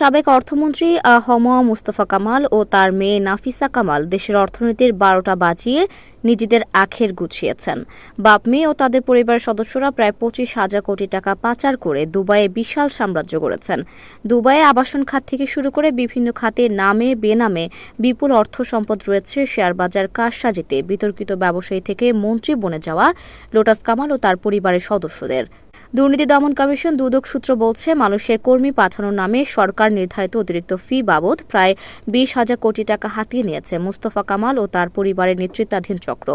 সাবেক অর্থমন্ত্রী হমা মুস্তফা কামাল ও তার মেয়ে নাফিসা কামাল দেশের অর্থনীতির বারোটা বাজিয়ে নিজেদের আখের গুছিয়েছেন। বাপ মেয়ে ও তাদের পরিবারের সদস্যরা প্রায় পঁচিশ হাজার কোটি টাকা পাচার করে দুবাইয়ে বিশাল সাম্রাজ্য গড়েছেন। দুবাইয়ে আবাসন খাত থেকে শুরু করে বিভিন্ন খাতে নামে বেনামে বিপুল অর্থ সম্পদ রয়েছে শেয়ার বাজার কারসাজিতে। বিতর্কিত ব্যবসায়ী থেকে মন্ত্রী বনে যাওয়া লোটাস কামাল ও তার পরিবারের সদস্যদের। দুর্নীতি দমন কমিশন দুদক সূত্র বলছে মানুষের কর্মী পাঠানোর নামে সরকার নির্ধারিত অতিরিক্ত ফি বাবদ প্রায় বিশ হাজার কোটি টাকা হাতিয়ে নিয়েছে মুস্তফা কামাল ও তার পরিবারের নেতৃত্বাধীন চক্র।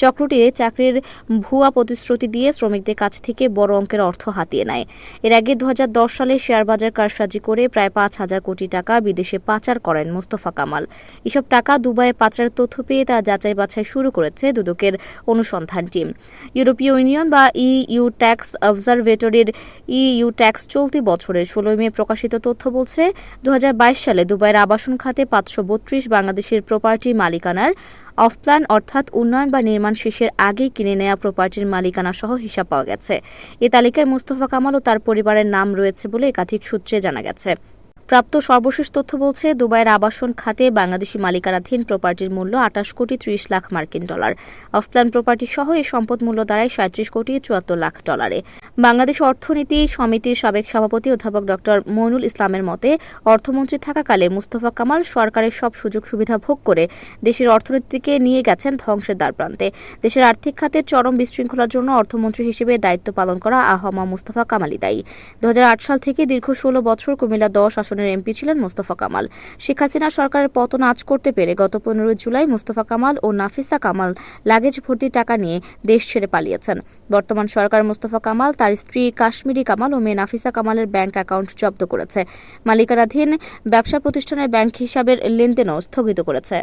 চক্রটি চাকরির ভুয়া প্রতিশ্রুতি দিয়ে শ্রমিকদের কাছ থেকে বড় অঙ্কের অর্থ হাতিয়ে নেয়। এর আগে দু হাজার দশ সালে শেয়ার বাজার কারসাজি করে প্রায় পাঁচ হাজার কোটি টাকা বিদেশে পাচার করেন মুস্তফা কামাল। এসব টাকা দুবাইয়ে পাচারের তথ্য পেয়ে তা যাচাই বাছাই শুরু করেছে দুদকের অনুসন্ধান টিম। ইউরোপীয় ইউনিয়ন বা ইইউ ট্যাক্স অবজারভেটরির ইইউ ট্যাক্স চলতি বছরের ষোলোই মে প্রকাশিত তথ্য বলছে দু হাজার বাইশ সালে দুবাইয়ের আবাসন খাতে পাঁচশো বত্রিশ বাংলাদেশের প্রপার্টি মালিকানার অফপ্ল্যান অর্থাৎ উন্নয়ন বা নির্মাণ শেষের আগেই কিনে নেওয়া প্রপার্টির মালিকানা সহ হিসাব পাওয়া গেছে। এ তালিকায় মুস্তফা কামাল ও তার পরিবারের নাম রয়েছে বলে একাধিক সূত্রে জানা গেছে। প্রাপ্ত সর্বশেষ তথ্য বলছে, দুবাইয়ের আবাসন খাতে বাংলাদেশি মালিকানাধীন প্রপার্টির মূল্য আটাশ কোটি ত্রিশ লাখ মার্কিন ডলার। অফপ্ল্যান প্রপার্টি সহ এই সম্পদ মূল্য দাঁড়ায় সাঁত্রিশ কোটি চুয়াত্তর লাখ ডলারে। বাংলাদেশ অর্থনীতি সমিতির সাবেক সভাপতি অধ্যাপক ডক্টর মইনুল ইসলামের মতে, অর্থমন্ত্রী থাকাকালে মুস্তফা কামাল সরকারের সব সুযোগ সুবিধা ভোগ করে দেশের অর্থনীতিকে নিয়ে গেছেন ধ্বংসের দ্বারপ্রান্তে দেশের আর্থিক খাতের চরম বিশৃঙ্খলার জন্য অর্থমন্ত্রী হিসেবে দায়িত্ব পালন করা আহমা মুস্তফা কামালি দায়ী। দু হাজার আট সাল থেকে দীর্ঘ ষোলো বছর কুমিল্লা দশ আসনের এমপি ছিলেন মোস্তফা কামাল। শেখ হাসিনা সরকারের পতন আজ করতে পেরে গত পনেরোই জুলাই মোস্তফা কামাল ও নাফিসা কামাল লাগেজ ভর্তি টাকা নিয়ে দেশ ছেড়ে পালিয়েছেন। বর্তমান সরকার মোস্তফা কামাল, তার স্ত্রী কাশ্মীরি কামাল ও মেয়ে নাফিসা কামালের ব্যাংক অ্যাকাউন্ট জব্দ করেছে। মালিকানাধীন ব্যবসা প্রতিষ্ঠানের ব্যাংক হিসাবের লেনদেনও স্থগিত করেছে।